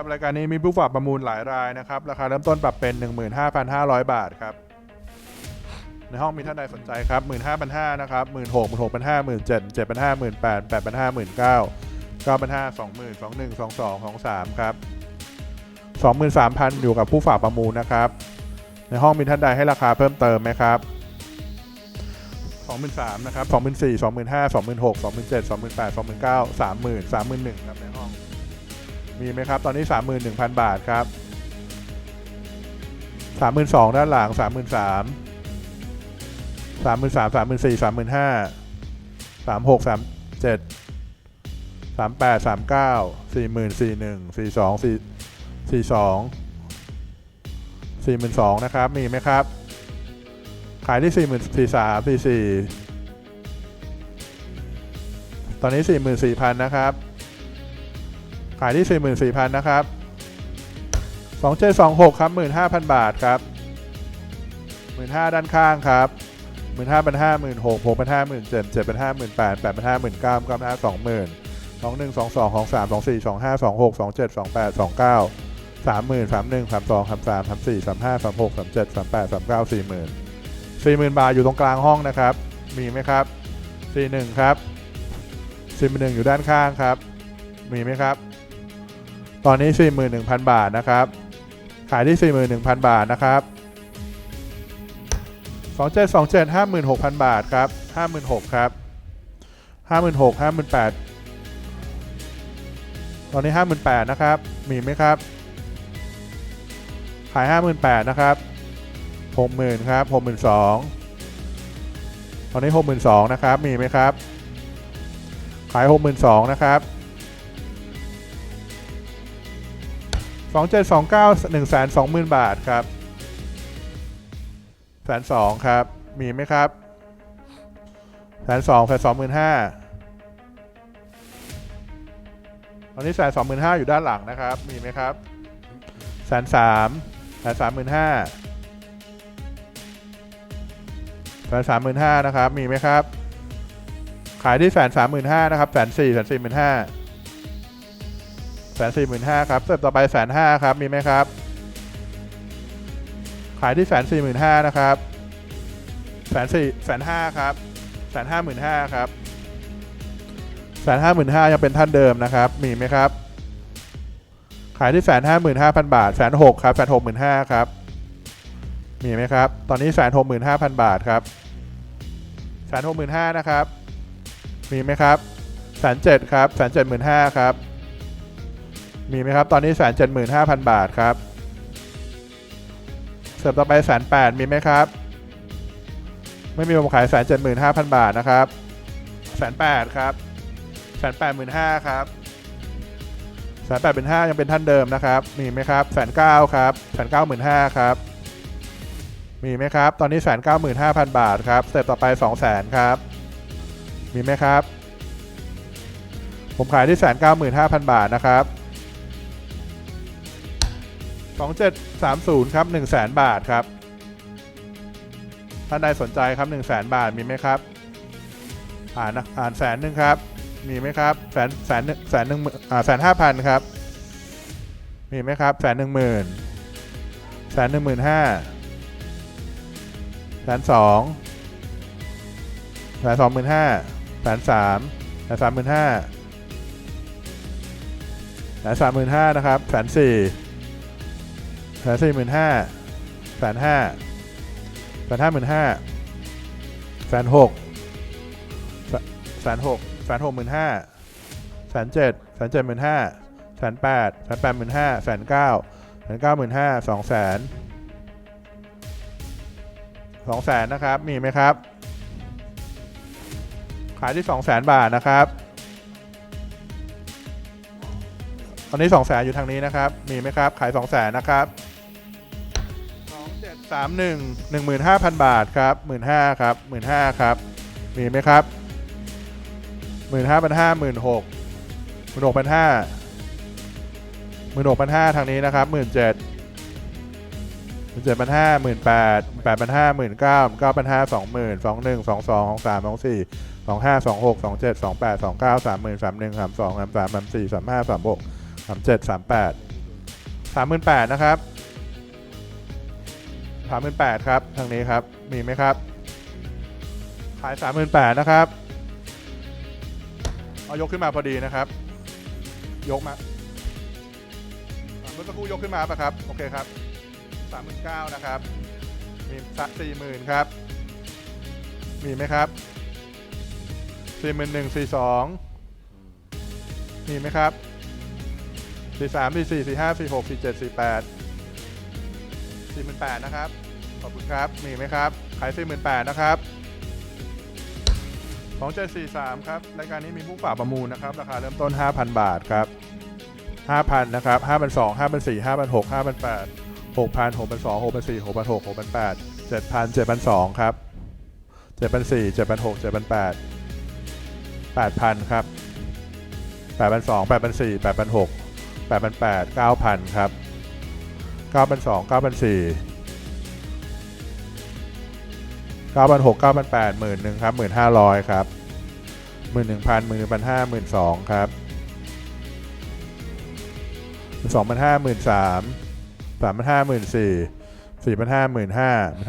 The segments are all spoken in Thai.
ครับรายการนี้มีผู้ฝากประมูลหลายรายนะครับ ราคาเริ่มต้นปรับเป็น 15,500 บาทครับ ในห้องมีท่านใดสนใจครับ 15,500นะครับ16,000 16,500 17,000 7,500 18,000 8,500 19,000 9,500 20,000 21 22 23ครับ23,000 อยู่กับผู้ฝากประมูลนะครับ ในห้องมีท่านใดให้ราคาเพิ่มเติมไหมครับ23,000นะครับ24,000 25,000 26,000 27,000 28,000 29,000 30,000 31,000ครับในห้อง มีไหมครับ ตอนนี้ 31,000 บาทครับ 32,000ด้านหลัง 33,000 33,000 34,000 35,000 36,000 37,000 38,000 39,000 40,000 41,000 42,000 42,000 42,000นะครับ มีไหมครับ ขายที่40,000 43,000 44,000ตอนนี้ 44,000 นะครับ ขายที่ 44,000 นะครับ 2726 ครับ 15,000 บาทครับ 15,000 ด้านข้างครับ 15,000 56,000 6,000 57,000 7,000 8,000 8,000 9,000 9,000 20,000 21 22 23 24 25 26 27 28 29 30,000 31 32 33 34 35 36 37 38 39 40,000 40,000 บาทอยู่ตรงกลางห้องนะครับ มีไหมครับ 41 ครับ41อยู่ด้านข้างครับ มีไหมครับ ตอนนี้ 41,000 บาทนะครับ ขายที่ 41,000 บาทนะครับ2727 56,000 บาทครับ56,000ครับ56,000 58,000 ตอนนี้ 58,000นะครับ มีไหมครับ ขาย 58,000นะครับ 60,000ครับ62,000 ตอนนี้ 62,000นะครับ มีไหมครับ ขาย 62,000นะครับ สองเจ็ดสองเก้าหนึ่งแสนสองหมื่นบาทครับแสนสองครับ มีไหมครับแสนสองแสนสองหมื่นห้าตอนนี้แสนสองหมื่นห้าอยู่ด้านหลังนะครับ มีไหมครับแสนสามแสนสามหมื่นห้าแสนสามหมื่นห้านะครับ มีไหมครับ ขายที่แสนสามหมื่นห้านะครับแสนสี่แสนสี่หมื่นห้า นสี่หมื่นห้าครับสเต็ปต่อไปแสนห้าครับมีไหมครับ ขายที่แสนสี่หมื่นห้านะครับแสนสี่แสนห้าครับแสนห้าหมื่นห้าครับแสนห้าหมื่นห้ายังเป็นท่านเดิมนะครับ มีไหมครับ ขายที่แสนห้าหมื่นห้าพันบาทแสนหกครับแสนหกหมื่นห้าครับ มีไหมครับ ตอนนี้แสนหกหมื่นห้าพันบาทครับแสนหกหมื่นห้านะครับ มีไหมครับแสนเจ็ดครับแสนเจ็ดหมื่นห้าครับ มีไหมครับ ตอนนี้แสนเจ็ดหมื่นห้าพันบาทครับ เสิร์ฟต่อไปแสนแปดมีไหมครับ ไม่มีผมขายแสนเจ็ดหมื่นห้าพันบาทนะครับแสนแปดครับแสนแปดหมื่นห้าครับแสนแปดเป็นห้ายังเป็นท่านเดิมนะครับ มีไหมครับแสนเก้าครับแสนเก้าหมื่นห้าครับ มีไหมครับ ตอนนี้แสนเก้าหมื่นห้าพันบาทครับเสเต็ปต่อไปสองแสนครับ มีไหมครับ ผมขายที่แสนเก้าหมื่นห้าพันบาทนะครับ 2730 ครับ 1 0 0 0 0 0 บาทครับ ท่านใดสนใจครับ 1 0 0 0 0 0 บาทมีไหมครับ อ่านนะอ่านแสนหนึ่งครับ มีไหมครับแสนแสนหนึ่งแสนหนึ่งหมื่นอ่าแสนห้าพันครับ มีไหมครับแสนหนึ่งหมื่นแสนหนึ่งหมื่นห้าแสนสองแสนสองหมื่นห้าแสนสามแสนสามหมื่นห้าแสนสามหมื่นห้านะครับแสนสี่ แสนสี่หมื่นห้าแสนห้าแสนห้าหมื่นห้าแสนหกแสนหกแสนหกหมื่นห้าแสนเจ็ดแสนเจ็ดหมื่นห้าแสนแปดแสนแปดหมื่นห้าแสนเก้าแสนเก้าหมื่นห้าสองแสนสองแสนนะครับ มีไหมครับ ขายที่สองแสนบาทนะครับ ตอนนี้สองแสนอยู่ทางนี้นะครับ มีไหมครับ ขายสองแสนนะครับ 31 15,000 บาทครับ 15,000ครับ15,000ครับ มีไหมครับ 15,500 16,000 16,500 16,500ทางนี้นะครับองสองสามสองสี่สองห้าสองหกสองเจ็ดสองแปดสองเก้าสามหมื่นสามหนึ่งสามสองสามสามสามสี่สามห้าสามหกสามเจ็ดสามแปดสามหมื่นแปดนะครับ สามหมื่นแปดครับทางนี้ครับมีไหมครับ ขายสามหมื่นแปดนะครับ เอายกขึ้นมาพอดีนะครับ ยกมาเมื่อสักครู่ยกขึ้นมาปะครับ โอเคครับสามหมื่นเก้านะครับ มีสักสี่หมื่นครับ มีไหมครับสี่หมื่นหนึ่งสี่สองมีไหมครับสี่สามสี่สี่สี่ห้าสี่หกสี่เจ็ดสี่แปด สี่หมื่นแปดนะครับ ขอบคุณครับ มีไหมครับ ขายสี่หมื่นแปดนะครับสองเจ็ดสี่สามครับ รายการนี้มีผู้ฝากประมูลนะครับ ราคาเริ่มต้นห้าพันบาทครับห้าพันนะครับห้าพันสองห้าพันสี่ห้าพันหกห้าพันแปดหกพันหกพันสองหกพันสี่หกพันหกหกพันแปดเจ็ดพันเจ็ดพันสองครับเจ็ดพันสี่เจ็ดพันหกเจ็ดพันแปดแปดพันครับแปดพันสองแปดพันสี่แปดพันหกแปดพันแปดเก้าพันครับ 9,200 9,400 9,600 9,800 11,000ครับ1,500ครับ11,000 11,500 12,000ครับ2,500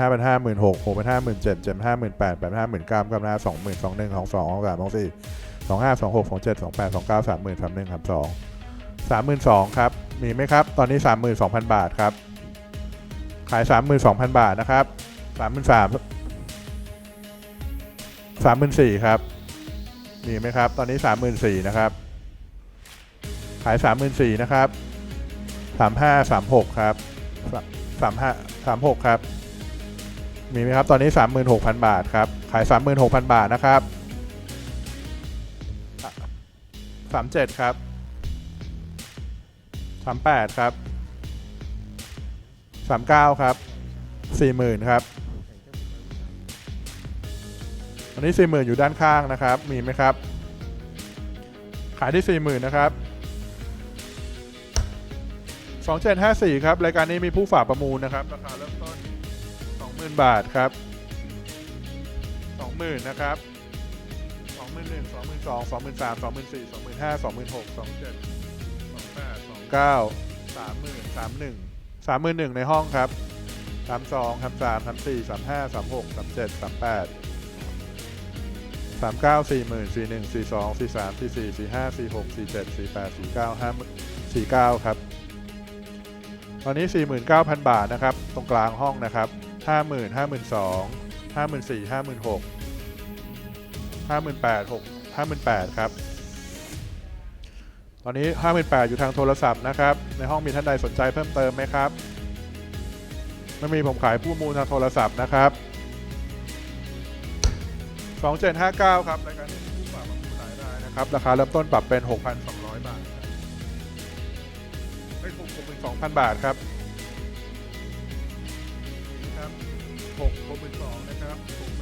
13,000 3,500 14,000 4,500 15,000 15,500 16,000 6,500 17,000 7,500 8,000 8,500 9,000 9,000 20,000 21,000 22,000 23,000 24,000 25,000 26,000 27,000 28,000 29,000 30,000 31,000 32,000 32,000ครับ มีไหมครับ ตอนนี้สามหมื่นสองพันบาทครับ ขายสามหมื่นสองพันบาทนะครับสามหมื่นสามสามหมื่นสี่ครับ มีไหมครับ ตอนนี้สามหมื่นสี่นะครับ ขายสามหมื่นสี่นะครับสามห้าสามหกครับสามห้าสามหกครับ มีไหมครับ ตอนนี้สามหมื่นหกพันบาทครับ ขายสามหมื่นหกพันบาทนะครับสามเจ็ดครับามแปดครับสามเก้าครับสี่หมื่นครับตอนนี้สี่หมื่นอยู่ด้านข้างนะครับ มีไหมครับ ขายที่สี่หมื่นนะครับสองเจ็ดห้าสี่ครับรายการนี้มีผู้ฝากประมูลนะครับราคาเริ่มต้นสองหมื่นบาทครับสองหมื่นนะครับสองหมื่นหนึ่งสองหมื่นสองสองหมื่นสามสองหมื่นสี่สองหมื่นห้าสองหมื่นหกสองเจ็ด แปดสองเก้าสามหมื่นสามหนึ่งสามหมื่นหนึ่งในห้องครับสามสองสามสามสามสี่สามห้าสามหกสามเจ็ดสามแปดสามเก้าสี่หมื่นสี่หนึ่งสี่สองสี่สามสี่สี่สี่ห้าสี่หกสี่เจ็ดสี่แปดสี่เก้าห้าสี่เก้าครับ ตอนนี้สี่หมื่นเก้าพันบาทนะครับ ตรงกลางห้องนะครับห้าหมื่นห้าหมื่นสองห้าหมื่นสี่ห้าหมื่นหกห้าหมื่นแปดหกห้าหมื่นแปดครับ ตอนนี้ห้าหมื่นแปดอยู่ทางโทรศัพท์นะครับ ในห้องมีท่านใดสนใจเพิ่มเติมไหมครับ ไม่มีผมขายผู้มูลทางโทรศัพท์นะครับ 2759 ครับรายการนี้มีผู้ฝากประมูลหลายรายนะครับ ราคาเริ่มต้นปรับเป็น 6,200 บาทครับไม่ถูก62,000 บาทครับนี่ครับ6 62,000นะครับ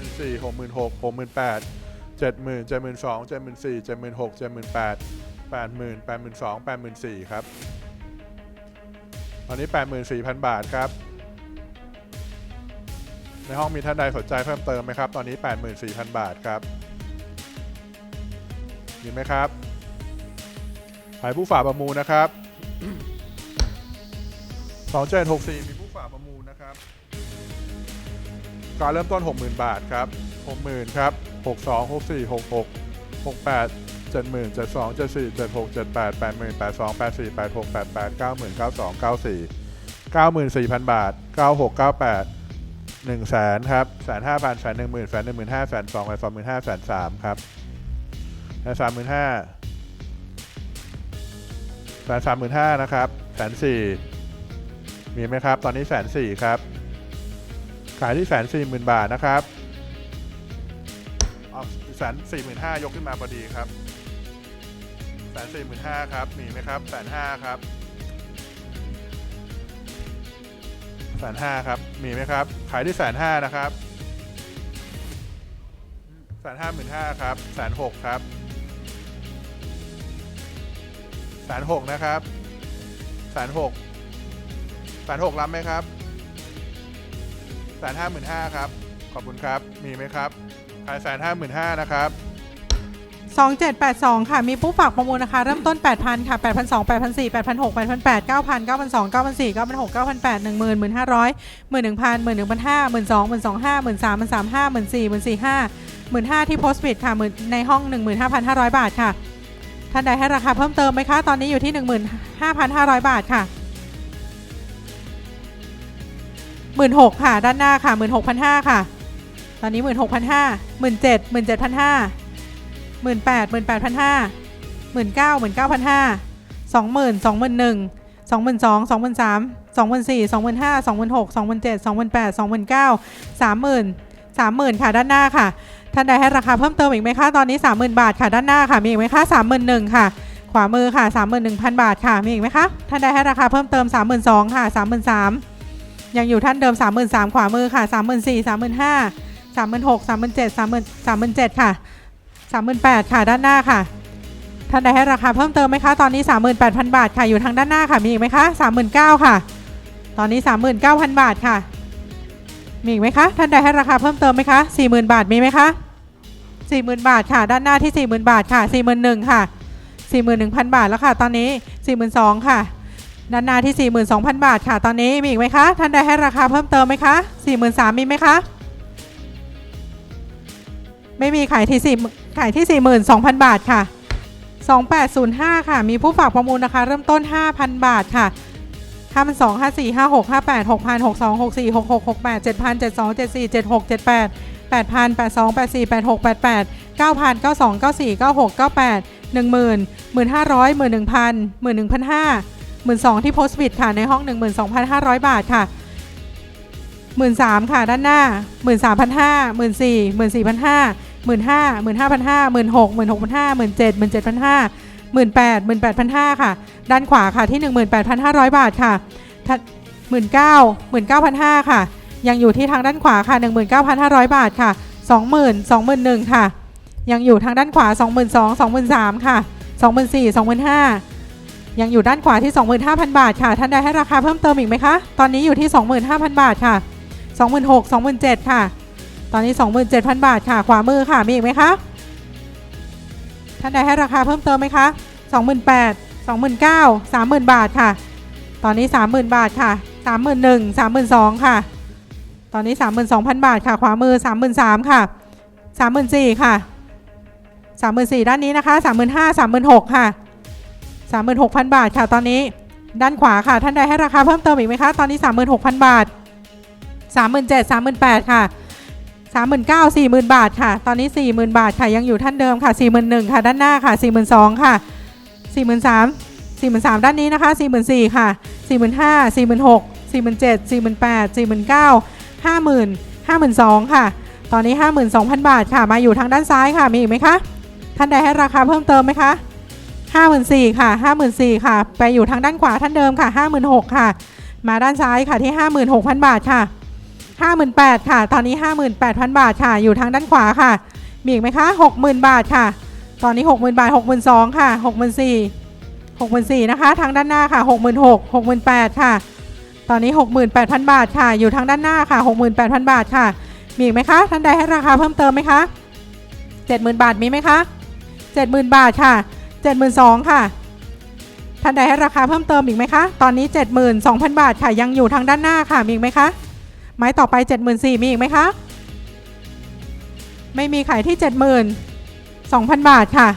64,000 66,000 68,000 70,000 72,000 74,000 76,000 78,000 80,000 82,000 84,000ครับ ตอนนี้ 84,000 บาทครับ ในห้องมีท่านใดสนใจเพิ่มเติมไหมครับ ตอนนี้ 84,000 บาทครับมีไหมครับขายผู้ฝ่าประมูลนะครับ2764มีผู้ฝ่าประมูลนะครับการเริ่มต้น 60,000 บาทครับ 60,000 ครับ 62 64 66 68 70,000 72 74 76 78 80,000 82 84 86 88 90,000 92 94 94,000บาท96 98หนึ่งแสนครับแสนห้าพันแสนหนึ่งหมื่นแสนหนึ่งหมื่นห้าแสนสองแสนสองหมื่นห้าแสนสามครับแสนสามหมื่นห้าแสนสามหมื่นห้านะครับแสนสี่มีไหมครับ ตอนนี้แสนสี่ครับ ขายที่แสนสี่หมื่นบาทนะครับเอแสนสี่หมื่นห้ายกขึ้นมาพอดีครับ นสี่หมื่นห้าครับมีไหมครับแสนห้าครับแสนห้าครับมีไหมครับ ขายที่แสนห้านะครับแสนห้าหมื่นห้าครับแสนหกครับแสนหกนะครับแสนหกแสนหกรับไหมครับแสนห้าหมื่นห้าครับ ขอบคุณครับ มีไหมครับ ขายแสนห้าหมื่นห้านะครับ 2782 ค่ะ มีผู้ฝากประมูลนะคะ เริ่มต้น 8,000 ค่ะ 8,200 8,400 8,600 8,800 9,000 9,200 9,400 9,600 9,800 10,000 1,500 11,000 11,500 12,000 12,500 13,000 13,500 14,000 14,500 15,000ที่โพสต์บิดค่ะในห้อง 15,500 บาทค่ะ ท่านใดให้ราคาเพิ่มเติมไหมคะ ตอนนี้อยู่ที่ 15,500 บาทค่ะ16,000ค่ะ ด้านหน้าค่ะ16,500ค่ะ ตอนนี้ 16,500 17,000 17,500 หมื่นแปดหมื่นแปดพันห้าหมื่นเก้าหมื่นเก้าพันห้าสองหมื่นสองหมื่นหนึ่งสองหมื่นสองสองหมื่นสามสองหมื่นสี่สองหมื่นห้าสองหมื่นหกสองหมื่นเจ็ดสองหมื่นแปดสองหมื่นเก้าสามหมื่นสามหมื่นค่ะด้านหน้าค่ะ ท่านใดให้ราคาเพิ่มเติมอีกไหมคะ ตอนนี้สามหมื่นบาทค่ะด้านหน้าค่ะ มีอีกไหมคะสามหมื่นหนึ่งค่ะ ขวามือค่ะสามหมื่นหนึ่งพันบาทค่ะ มีอีกไหมคะ ท่านใดให้ราคาเพิ่มเติมสามหมื่นสองค่ะสามหมื่นสามยังอยู่ท่านเดิมสามหมื่นสามขวามือค่ะสามหมื่นสี่สามหมื่นห้าสามหมื่นหกสามหมื่นเจ็ดสามหมื่นสามหมื่นเจ็ดค่ะ 38,000ค่ะด้านหน้าค่ะท่านใดให้ราคาเพิ่มเติมไหมคะตอนนี้ 38,000 บาทค่ะอยู่ทางด้านหน้าค่ะมีอีกไหมคะ39,000ค่ะ ตอนนี้ 39,000 บาทค่ะ มีอีกไหมคะท่านใดให้ราคาเพิ่มเติมไหมคะ40,000 บาทมีไหมคะ40,000 บาทค่ะ ด้านหน้าที่ 40,000 บาทค่ะ 41,000ค่ะ 41,000 บาทแล้วค่ะ ตอนนี้ 42,000 ค่ะ ด้านหน้าที่ 42,000 บาทค่ะ ตอนนี้มีอีกไหมคะ ท่านใดให้ราคาเพิ่มเติมไหมคะ43,000มีไหมคะ ไม่มีขายที่สี่ ขายที่ 42,000 บาทค่ะ 2805 ค่ะ มีผู้ฝากประมูลนะคะเริ่มต้น 5,000 บาทค่ะ5,200 54 56 58 6 0 0 62 64 66 68 7 0 0 72 74 76 78 8 0 0 82 84 86 88 9 0 0 92 94 96 98 10,000 1,500 11,000 11,500 12,000ที่โพสต์บิดค่ะในห้อง 12,500 บาทค่ะ13,000ค่ะด้านหน้า 13,500 14,000 14,500 หมื่นห้าหมื่นห้าพันห้าหมื่นหกหมื่นหกพันห้าหมื่นเจ็ดหมื่นเจ็ดพันห้าหมื่นแปดหมื่นแปดพันห้าค่ะ ด้านขวาค่ะที่หนึ่งหมื่นแปดพันห้าร้อยบาทค่ะหมื่นเก้าหมื่นเก้าพันห้าค่ะ ยังอยู่ที่ทางด้านขวาค่ะหนึ่งหมื่นเก้าพันห้าร้อยบาทค่ะสองหมื่นสองหมื่นหนึ่งค่ะ ยังอยู่ทางด้านขวาสองหมื่นสองสองหมื่นสามค่ะสองหมื่นสี่สองหมื่นห้ายังอยู่ด้านขวาที่สองหมื่นห้าพันบาทค่ะ ท่านใดให้ราคาเพิ่มเติมอีกไหมคะ ตอนนี้อยู่ที่สองหมื่นห้าพันบาทค่ะสองหมื่นหกสองหมื่นเจ็ดค่ะ ตอนนี้ 27,000 บาทค่ะ ขวามือค่ะ มีอีกไหมคะ ท่านใดให้ราคาเพิ่มเติมไหมคะ 28,000 29,000 30,000 บาทค่ะ ตอนนี้ 30,000 บาทค่ะ 31,000 32,000 ค่ะ ตอนนี้ 32,000 บาทค่ะ ขวามือ 33,000 ค่ะ 34,000 ค่ะ 34,000 ด้านนี้นะคะ 35,000 36,000 ค่ะ 36,000 บาทค่ะ ตอนนี้ด้านขวาค่ะ ท่านใดให้ราคาเพิ่มเติมอีกไหมคะ ตอนนี้ 36,000 บาท 37,000 38,000 ค่ะ สามหมื่นเก้าสี่หมื่นบาทค่ะ ตอนนี้สี่หมื่นบาทค่ะ ยังอยู่ท่านเดิมค่ะสี่หมื่นหนึ่งค่ะ ด้านหน้าค่ะสี่หมื่นสองค่ะสี่หมื่นสามสี่หมื่นสามด้านนี้นะคะสี่หมื่นสี่ค่ะสี่หมื่นห้าสี่หมื่นหกสี่หมื่นเจ็ดสี่หมื่นแปดสี่หมื่นเก้าห้าหมื่นห้าหมื่นสองค่ะ ตอนนี้ห้าหมื่นสองพันบาทค่ะ มาอยู่ทางด้านซ้ายค่ะ มีอีกไหมคะ ท่านใดให้ราคาเพิ่มเติมไหมคะห้าหมื่นสี่ค่ะห้าหมื่นสี่ค่ะ ไปอยู่ทางด้านขวาท่านเดิมค่ะห้าหมื่นหกค่ะ มาด้านซ้ายค่ะที่ห้าหมื่นหกพันบาทค่ะ 58,000 ค่ะ ตอนนี้ 58,000 บาทค่ะ อยู่ทางด้านขวาค่ะ มีอีกไหมคะ 60,000 บาทค่ะ ตอนนี้ 60,000 บาท 62,000 ค่ะ 64,000 64,000 นะคะ ทางด้านหน้าค่ะ 66,000 68,000 ค่ะ ตอนนี้ 68,000 บาทค่ะ อยู่ทางด้านหน้าค่ะ 68,000 บาทค่ะ มีอีกไหมคะ ท่านใดให้ราคาเพิ่มเติมไหมคะ 70,000 บาทมีไหมคะ 70,000 บาทค่ะ 72,000 ค่ะท่านใดให้ราคาเพิ่มเติมอีกไหมคะ ตอนนี้ 72,000 บาทค่ะ ยังอยู่ทางด้านหน้าค่ะ มีอีกไหมคะ ไม้ต่อไป 74,000มีอีกไหมคะ ไม่มีขายที่ 70,000 2,000 บาทค่ะ